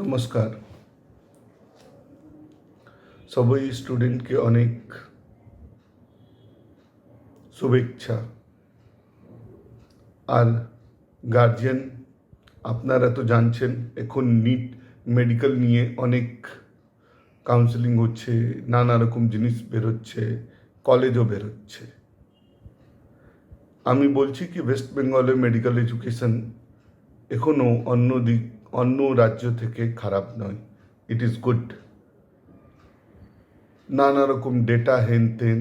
নমস্কার। সবই স্টুডেন্টকে অনেক শুভেচ্ছা। আর গার্জিয়ান আপনারা তো জানছেন, এখন নিট মেডিকেল নিয়ে অনেক কাউন্সেলিং হচ্ছে, নানা রকম জিনিস বেরোচ্ছে কলেজও বেরোচ্ছে। আমি বলছি কি ওয়েস্ট বেঙ্গলে মেডিকেল এডুকেশন এখনও অন্য দিক অন্য রাজ্য থেকে খারাপ নয়। ইট ইজ গুড নানা রকম ডেটা হেন তেন,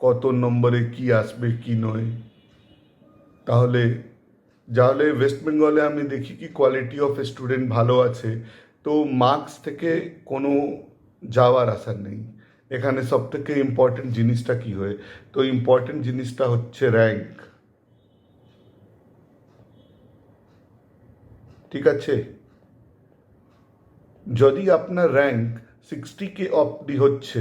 কত নম্বরে কি আসবে, কি নয়। তাহলে, যাহলে ওয়েস্ট বেঙ্গলে আমি দেখি কি কোয়ালিটি অফ স্টুডেন্ট ভালো আছে, তো মার্কস থেকে কোনো যাওয়ার আশা নেই। এখানে সব থেকে ইম্পর্টেন্ট জিনিসটা কি হয়? তো ইম্পর্টেন্ট জিনিসটা হচ্ছে র্যাঙ্ক ঠিক আছে? যদি আপনার র্যাঙ্ক সিক্সটি কে অবধি হচ্ছে,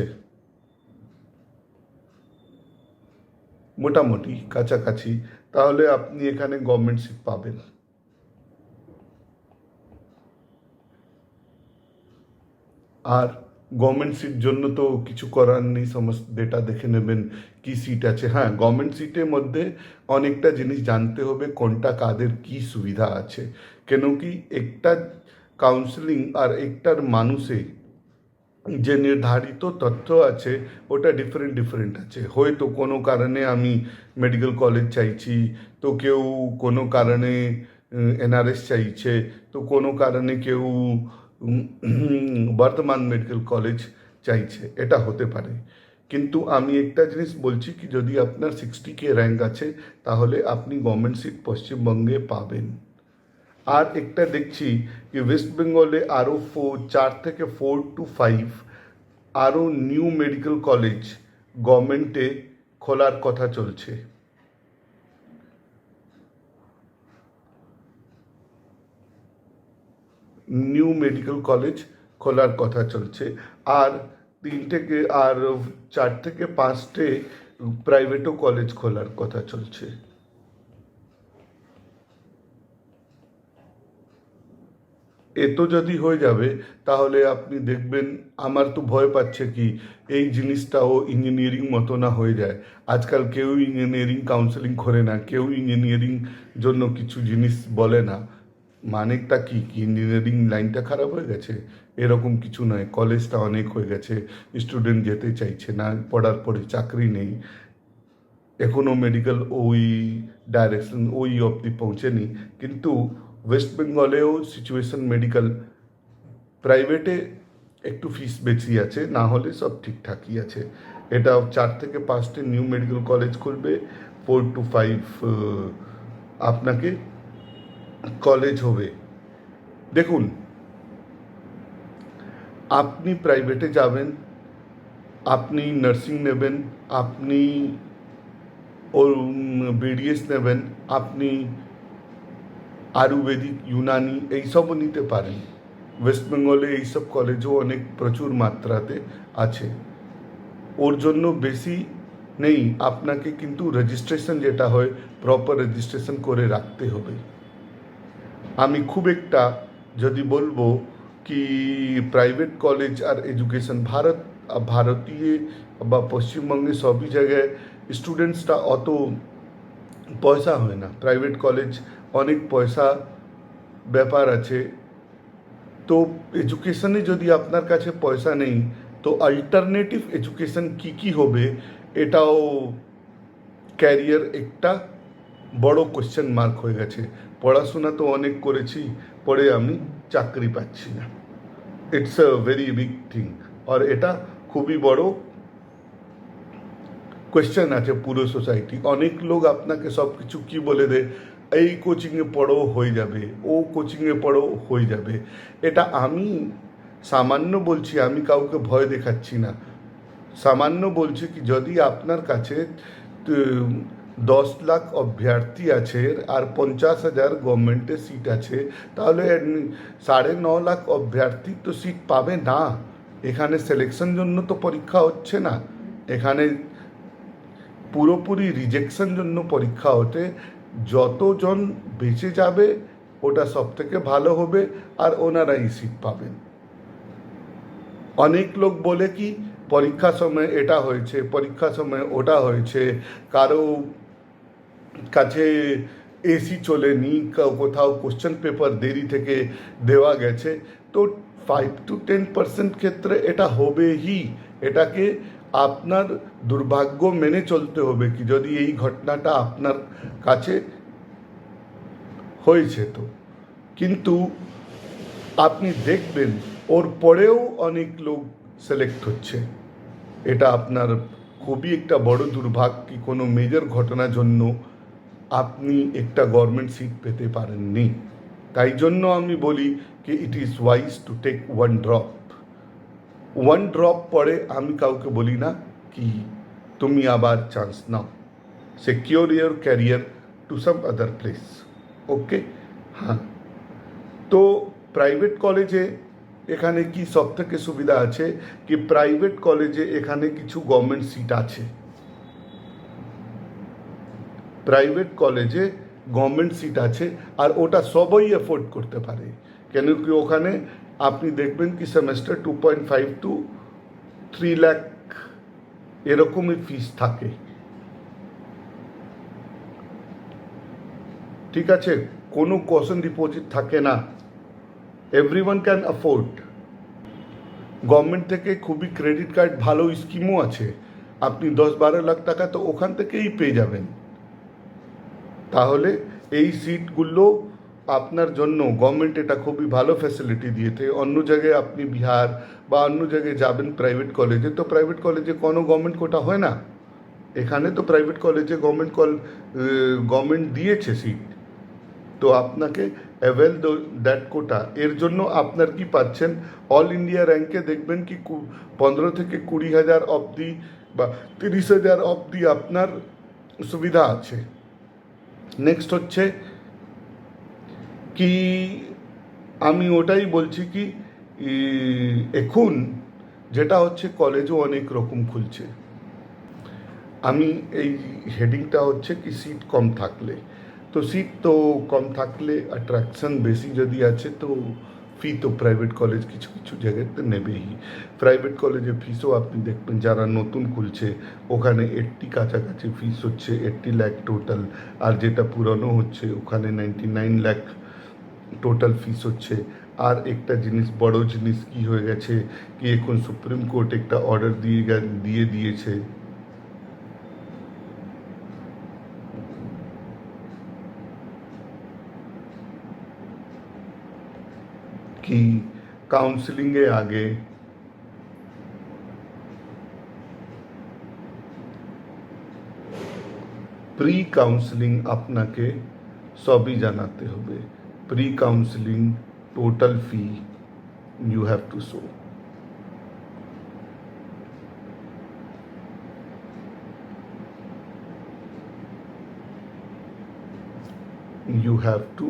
মোটামুটি কাছাকাছি, তাহলে আপনি এখানে গভর্নমেন্ট সিট পাবেন। আর গভর্নমেন্ট সিট জন্য তো কিছু করার নেই, সমস্ত ডেটা দেখে নেবেন কি সিট আছে। হ্যাঁ গভর্নমেন্ট সিটের মধ্যে অনেকটা জিনিস জানতে হবে, কোনটা কাদের কি সুবিধা আছে। কেন কি একটা কাউন্সিলিং আর একটার মানুষে যে নির্ধারিত তথ্য আছে, ওটা ডিফারেন্ট ডিফারেন্ট আছে। হয়তো কোনো কারণে আমি মেডিকেল কলেজ চাইছি, তো কেউ কোনো কারণে এনআরএস চাইছে, তো কোনো কারণে কেউ বর্ধমান মেডিকেল কলেজ চাইছে, এটা হতে পারে। কিন্তু আমি একটা জিনিস বলছি কি, যদি আপনার সিক্সটি কে র্যাঙ্ক আছে, তাহলে আপনি গভর্নমেন্ট সিট পশ্চিমবঙ্গে পাবেন। আর একটা দেখছি কি ওয়েস্ট বেঙ্গলে আরও ফোর চার থেকে ফোর টু ফাইভ আরও নিউ মেডিকেল কলেজ গভর্নমেন্টে খোলার কথা চলছে। নিউ মেডিকেল কলেজ খোলার কথা চলছে। আর তিন থেকে, আর চার থেকে পাঁচটে প্রাইভেটও কলেজ খোলার কথা চলছে। এত যদি হয়ে যাবে, তাহলে আপনি দেখবেন আমার তো ভয় পাচ্ছে কি, এই জিনিসটাও ইঞ্জিনিয়ারিং মতো না হয়ে যায়। আজকাল কেউ ইঞ্জিনিয়ারিং কাউন্সেলিং করে না, কেউ ইঞ্জিনিয়ারিং জন্য কিছু জিনিস বলে না। মানেটা কি? ইঞ্জিনিয়ারিং লাইনটা খারাপ হয়ে গেছে? এরকম কিছু নয়। কলেজটা অনেক হয়ে গেছে। স্টুডেন্ট যেতে চাইছে না, পড়ার পরে চাকরি নেই। এখনও মেডিকেল ওই ডাইরেকশন ওই অবধি পৌঁছেনি। কিন্তু ওয়েস্ট বেঙ্গলেও সিচুয়েশন মেডিকেল প্রাইভেটে একটু ফিস বেশি আছে, না হলে সব ঠিকঠাকই আছে। এটা চার থেকে পাঁচটি নিউ মেডিকেল কলেজ খুলবে। ফোর টু ফাইভ আপনাকে কলেজ হবে। দেখুন, আপনি প্রাইভেটে যাবেন, আপনি নার্সিং নেবেন, আপনি ও বিডিএস নেবেন, আপনি আয়ুর্বেদিক, ইউনানি এইসবও নিতে পারেন। ওয়েস্ট বেঙ্গলে এইসব কলেজও অনেক প্রচুর মাত্রাতে আছে। ওর জন্য বেশি নেই, আপনাকে কিন্তু রেজিস্ট্রেশন যেটা হয় প্রপার রেজিস্ট্রেশন করে রাখতে হবে। আমি খুব একটা যদি বলব কি প্রাইভেট কলেজ আর এডুকেশন ভারত, ভারতীয় বা পশ্চিমবঙ্গে সবই জায়গায় স্টুডেন্টসটা অত পয়সা হয় না। প্রাইভেট কলেজ অনেক পয়সা ব্যাপার আছে। তো এডুকেশনে যদি আপনার কাছে পয়সা নেই, তো অল্টারনেটিভ এডুকেশন কি কি হবে, এটাও ক্যারিয়ার একটা বড় কোশ্চেন মার্ক হয়ে গেছে। পড়াশোনা তো অনেক করেছি পরে আমি চাকরি পাচ্ছি না। It's a very big thing আর এটা খুবই বড় কোয়েশ্চেন আছে পুরো সোসাইটি অনেক লোক আপনাকে সব কিছু কি বলে দেয়? এই কোচিংয়ে পড়ো, হয়ে যাবে। ও কোচিংয়ে পড়ো, হয়ে যাবে। এটা আমি সামান্য বলছি, আমি কাউকে ভয় দেখাচ্ছি না। সামান্য বলছি কি, যদি আপনার কাছে দশ লাখ অভ্যর্থী আছে আর পঞ্চাশ হাজার গভর্নমেন্টের সিট আছে, তাহলে সাড়ে ন লাখ অভ্যর্থী তো সিট পাবে না। এখানে সিলেকশন জন্য তো পরীক্ষা হচ্ছে না। এখানে পুরোপুরি রিজেকশন জন্য পরীক্ষা হতে যতজন বেঁচে যাবে, ওটা সব থেকে ভালো হবে আর ওনারাই সিট পাবেন। অনেক লোক বলে কি পরীক্ষার সময় এটা হয়েছে পরীক্ষার সময় ওটা হয়েছে, কারও কাছে এসি চলেনি কোথাও কোশ্চেন পেপার দেরি থেকে দেওয়া গেছে। তো ফাইভ টু টেন পার্সেন্ট ক্ষেত্রে এটা হবেই এটাকে আপনার দুর্ভাগ্য মেনে চলতে হবে কি যদি এই ঘটনাটা আপনার কাছে হয়েছে তো। কিন্তু আপনি দেখবেন, ওর পরেও অনেক লোক সিলেক্ট হচ্ছে। এটা আপনার খুবই একটা বড় দুর্ভাগ্য কি কোনো মেজর ঘটনার জন্য আপনি একটা গভর্নমেন্ট সিট পেতে পারেননি। তাই জন্য আমি বলি কি it is wise to take one drop one drop পরে আমি কাউকে বলি না কি তুমি আবার chance now. Secure year career to some other place okay হ্যাঁ। তো প্রাইভেট কলেজে এখানে কি সব থেকে সুবিধা আছে? কি প্রাইভেট কলেজে এখানে কিছু গভর্নমেন্ট সিট আছে। প্রাইভেট কলেজে গভর্নমেন্ট সিট আছে আর ওটা সবাই অ্যাফোর্ড করতে পারে। কেন কি ওখানে আপনি দেখবেন কি semester two point five to three lakh এরকমই ফিস থাকে। ঠিক আছে? কোনো কোশন ডিপোজিট থাকে না। Every one can afford government থেকে খুবই ক্রেডিট কার্ড ভালো স্কিমও আছে। আপনি দশ বারো লাখ টাকা তো ওখান থেকেই পেয়ে যাবেন। তাহলে এই সিটগুলো আপনার জন্য গভর্নমেন্ট এটা খুবই ভালো ফ্যাসিলিটি দিয়েছে। অন্য জায়গায় আপনি বিহার বা অন্য জায়গায় যাবেন প্রাইভেট কলেজে তো প্রাইভেট কলেজে কোনো গভর্নমেন্ট কোটা হয় না? এখানে তো প্রাইভেট কলেজে গভর্নমেন্ট কল গভর্নমেন্ট দিয়েছে সিট তো আপনাকে অ্যাভেল দ্যাট কোটা এর জন্য আপনার কি পাচ্ছেন? অল ইন্ডিয়া র্যাঙ্কে দেখবেন কি, পনেরো থেকে কুড়ি হাজার অবধি বা তিরিশ হাজার অবধি আপনার সুবিধা আছে। নেক্সট হচ্ছে কি, আমি ওটাই বলছি কি এখন যেটা হচ্ছে কলেজও অনেক রকম খুলছে। আমি এই হেডিংটা হচ্ছে কি সিট কম থাকলে। তো সিট তো কম থাকলে অ্যাট্রাকশন বেশি যদি আছে তো ফি তো প্রাইভেট কলেজ কিছু কিছু জায়গাতে নেবেই। প্রাইভেট কলেজে ফিসও আপনি দেখবেন যারা নতুন খুলছে, ওখানে এইট্টি কাছাকাছি ফিস হচ্ছে এইট্টি ল্যাক টোটাল আর যেটা পুরনো হচ্ছে, ওখানে ninety nine lakh total fees হচ্ছে। আর একটা জিনিস, বড় জিনিস কি হয়ে গেছে, কি এখন সুপ্রিম কোর্ট একটা অর্ডার দিয়ে দিয়ে দিয়েছে। কি কাউন্সিলিংয়ে আগে প্রি কাউন্সিলিং আপনাকে সবই জানাতে হবে pre counselling total fee you have to show you have to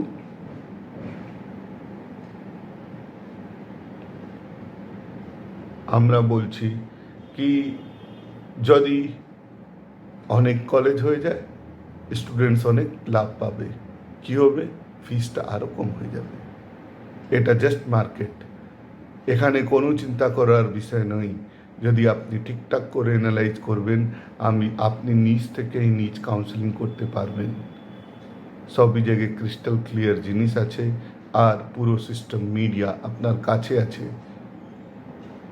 আমরা বলছি কি যদি অনেক কলেজ হয়ে যায় স্টুডেন্টস অনেক লাভ পাবে। কি হবে? ফিসটা আরও কম হয়ে যাবে। এটা জাস্ট মার্কেট এখানে কোনো চিন্তা করার বিষয় নয়। যদি আপনি ঠিকঠাক করে অ্যানালাইজ করবেন, আমি, আপনি নিজ থেকেই নিজ কাউন্সিলিং করতে পারবেন। সবই জায়গায় ক্রিস্টাল ক্লিয়ার জিনিস আছে, আর পুরো সিস্টেম মিডিয়া আপনার কাছে আছে।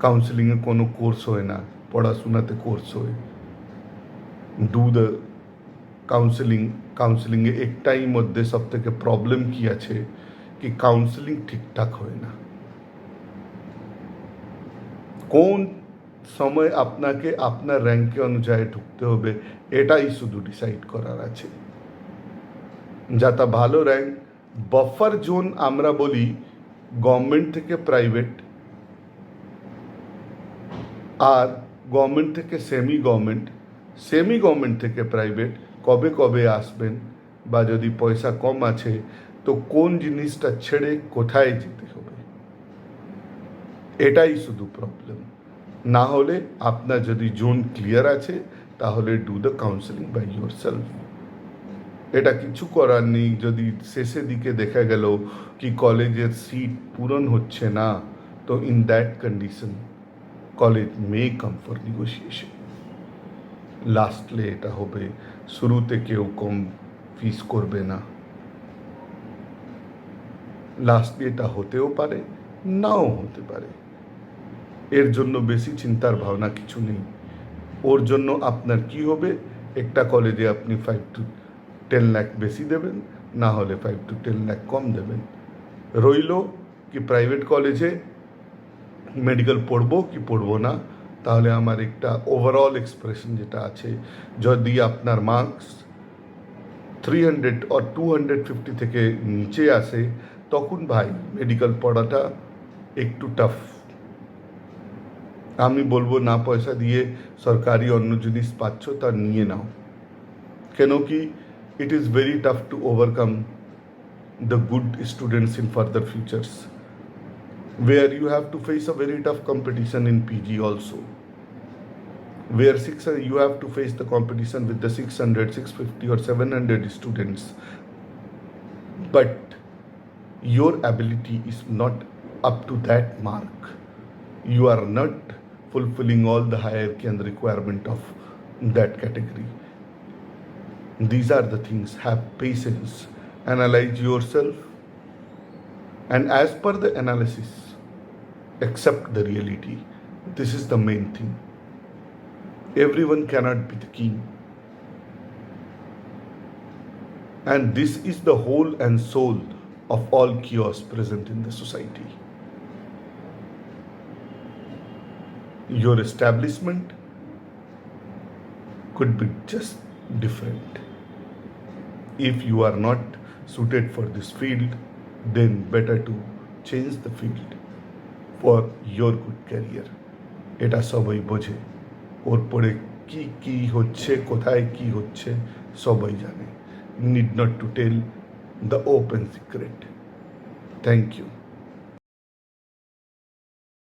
কাউন্সিলিংয়ে কোনো কোর্স হয় না, পড়াশোনাতে কোর্স হয়। ডু দ্য কাউন্সিলিং কাউন্সিলিংয়ে একটাই মধ্যে সব থেকে প্রবলেম কি আছে? কি কাউন্সিলিং ঠিকঠাক হয় না। কোন সময় আপনাকে আপনার র্যাঙ্কে অনুযায়ী ঢুকতে হবে, এটাই শুধু ডিসাইড করার আছে। যাতে ভালো র্যাঙ্ক বফার জোন আমরা বলি গভর্নমেন্ট থেকে প্রাইভেট আর গভর্নমেন্ট থেকে সেমি গভর্নমেন্ট সেমি গভর্নমেন্ট থেকে প্রাইভেট কবে কবে আসবেন বা যদি পয়সা কম আছে, তো কোন জিনিসটা ছেড়ে কোথায় যেতে হবে? এটাই শুধু প্রবলেম না হলে আপনার যদি জোন ক্লিয়ার আছে, তাহলে do the counselling by yourself এটা কিছু করার নেই, যদি শেষের দিকে দেখা গেল কি কলেজের সিট পূরণ হচ্ছে না, তো in that condition college may come for negotiation lastly এটা হবে, শুরুতে কেউ কম ফিস করবে না। লাস্টলি এটা হতেও পারে, নাও হতে পারে। এর জন্য বেশি চিন্তার ভাবনা কিছু নেই। ওর জন্য আপনার কি হবে? একটা কলেজে আপনি ফাইভ টু টেন লাখ বেশি দেবেন, না হলে ফাইভ টু টেন লাখ কম দেবেন। রইল কি প্রাইভেট কলেজে মেডিকেল পড়ব কি পড়ব না, তাহলে আমার একটা ওভারঅল এক্সপ্রেশন যেটা আছে, যদি আপনার মার্কস থ্রি হান্ড্রেড আর টু হান্ড্রেড ফিফটি থেকে নিচে আসে, তখন ভাই মেডিকেল পড়াটা একটু টাফ আমি বলব না পয়সা দিয়ে সরকারি অন্য জিনিস পাচ্ছ তা নিয়ে নাও। কেন কি it is very tough to overcome the good students in further futures where you have to face a very tough competition in PG also. Where six, uh, you have to face the competition with the 600, 650, or 700 students. But your ability is not up to that mark. You are not fulfilling all the hierarchy and the requirement of that category. These are the things. Have patience. Analyze yourself and as per the analysis accept the reality. This is the main thing. Everyone cannot be the king. And this is the whole and soul of all chaos present in the society. Your establishment could be just different. If you are not suited for this field then better to change the field for your good career. এটা সবাই বোঝে। ওর পরে কি কি হচ্ছে, কোথায় কি হচ্ছে, সবাই জানে। Need not to tell the open secret thank you